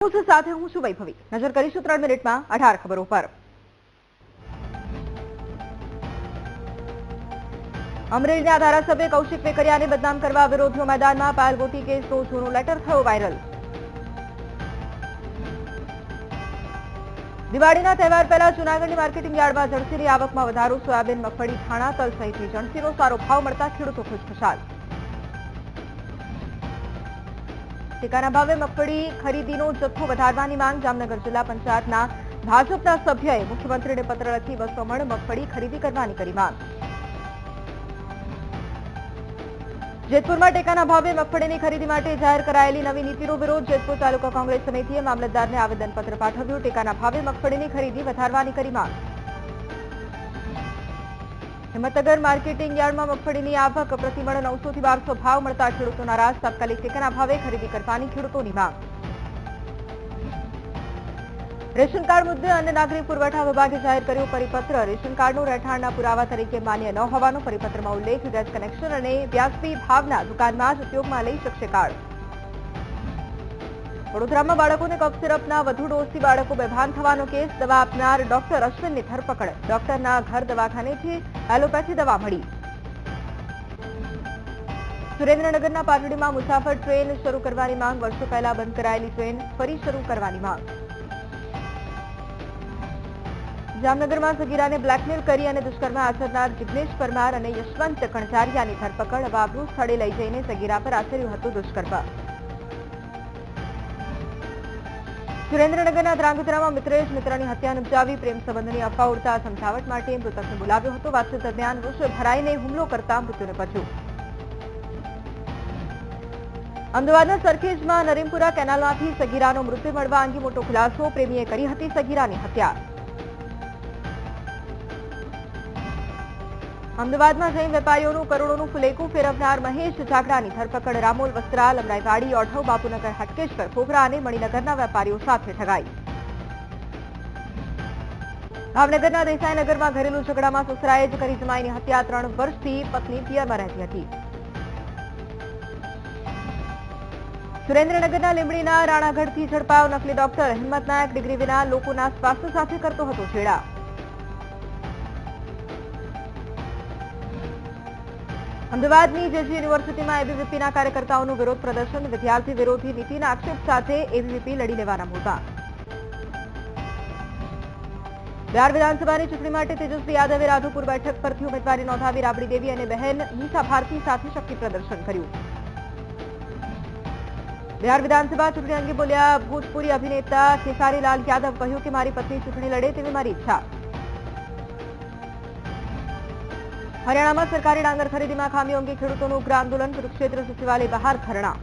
સાથે હું છું વૈભવી. નજર કરીશું ત્રણ મિનિટમાં અઢાર ખબરો પર. અમરેલીના ધારાસભ્ય કૌશિક વેકરિયાને બદનામ કરવા વિરોધીઓ મેદાનમાં પાયલ ગોટી કેસનો જૂનો લેટર થયો વાયરલ. દિવાળીના તહેવાર પહેલા જૂનાગઢની માર્કેટિંગ યાર્ડમાં જણસીની આવકમાં વધારો, સોયાબીન, મગફળી થાણા તલ સહિતની જણસીનો સારો ભાવ મળતા ખેડૂતો ખુશખુશાલ. ટેકાના ભાવે મગફળી ખરીદીનો જથ્થો વધારવાની માંગ જામનગર જિલ્લા પંચાયતના ભાજપના સભ્યએ મુખ્યમંત્રીને પત્ર લખી બસો મણ મગફળી ખરીદી કરવાની કરી માંગ. જેતપુરમાં ટેકાના ભાવે મગફળીની ખરીદી માટે જાહેર કરાયેલી નવી નીતિનો વિરોધ જેતપુર તાલુકા કોંગ્રેસ સમિતિએ મામલતદારને આવેદનપત્ર પાઠવ્યું. ટેકાના ભાવે મગફળીની ખરીદી વધારવાની કરી માંગ. હિંમતનગર માર્કેટિંગ યાર્ડમાં મગફળીની આવક પ્રતિમણ નવસો થી બારસો ભાવ મળતા ખેડૂતો નારાજ તાત્કાલિક ટેકાના ભાવે ખરીદી કરવાની ખેડૂતોની માંગ. રેશન કાર્ડ મુદ્દે અન્ય નાગરિક પુરવઠા વિભાગે જાહેર કર્યો પરિપત્ર. રેશન કાર્ડનું રહેઠાણના પુરાવા તરીકે માન્ય ન હોવાનો પરિપત્રમાં ઉલ્લેખ. ગેસ કનેક્શન અને વ્યાજબી ભાવના દુકાનમાં જ ઉપયોગમાં લઈ શકશે કાર્ડ. વડોદરામાં બાળકોને કફ સિરપના વધુ ડોઝથી બાળકો બેભાન થવાનો કેસ, દવા આપનાર ડોક્ટર અશ્વિનની ધરપકડ. ડોક્ટરના ઘર દવાખાનેથી એલોપેથી દવા મળી. સુરેન્દ્રનગરના પાટડીમાં મુસાફર ટ્રેન શરૂ કરવાની માંગ, વર્ષો પહેલા બંધ કરાયેલી ટ્રેન ફરી શરૂ કરવાની માંગ. જામનગરમાં સગીરાને બ્લેકમેલ કરી અને દુષ્કર્મ આચરનાર જિગ્નેશ પરમાર અને યશવંત કણઝારિયાની ધરપકડ. વાબરૂ સ્થળે લઈ જઈને સગીરા પર આચર્યું હતું દુષ્કર્મ. સુરેન્દ્રનગરના ધ્રાંગધ્રામાં મિત્રએ જ મિત્રની હત્યા નિપજાવી, પ્રેમ સંબંધની અફવા ઉડતા સમજાવટ માટે મૃતકને બોલાવ્યો હતો. વાતચીત દરમિયાન રોષ ભરાઈને હુમલો કરતા મૃત્યુને પચ્યું અમદાવાદના સરખેજમાં નરીમપુરા કેનાલમાંથી સગીરાનો મૃત્યુ મળવા અંગે મોટો ખુલાસો. પ્રેમીએ કરી હતી સગીરાની હત્યા. અમદાવાદમાં જૈન વેપારીઓનું કરોડોનું ફુલેકું ફેરવનાર મહેશ જાગડાની ધરપકડ. રામોલ વસ્ત્રાલ, અમરાઈવાડી ઓઠવ બાપુનગર હટકેશ્વર ખોખરા અને મણિનગરના વેપારીઓ સાથે ઠગાઈ. ભાવનગરના દેસાઈનગરમાં ઘરેલુ ઝઘડામાં સસરાએ જ કરી જમાઈની હત્યા ત્રણ વર્ષથી પત્ની પિયરમાં રહેતી હતી. સુરેન્દ્રનગરના લીંબડીના રાણાગઢથી ઝડપાયો નકલી ડોક્ટર હિંમત નાયક ડિગ્રી વિના લોકોના સ્વાસ્થ્ય સાથે કરતો હતો છેડા. અમદાવાદની જેજી યુનિવર્સિટીમાં એબીવીપીના કાર્યકર્તાઓનું વિરોધ પ્રદર્શન, વિદ્યાર્થી વિરોધી નીતિના આક્ષેપ સાથે એબીવીપી લડી લેવાના મોટા બિહાર વિધાનસભાની ચૂંટણી માટે તેજસ્વી યાદવે રાધુપુર બેઠક પરથી ઉમેદવારી નોંધાવી રાબડી દેવી અને બહેન નીતા ભારતી સાથે શક્તિ પ્રદર્શન કર્યું. બિહાર વિધાનસભા ચૂંટણી અંગે બોલ્યા ભૂતપૂર્વ અભિનેતા ખેસારીલાલ યાદવ કહ્યું કે મારી પત્ની ચૂંટણી લડે તેવી મારી ઈચ્છા. હરિયાણામાં સરકારી ડાંગર ખરીદીમાં ખામીઓ અંગે ખેડૂતોનું ઉગ્ર આંદોલન કુરુક્ષેત્ર સચિવાલય બહાર ધરણા.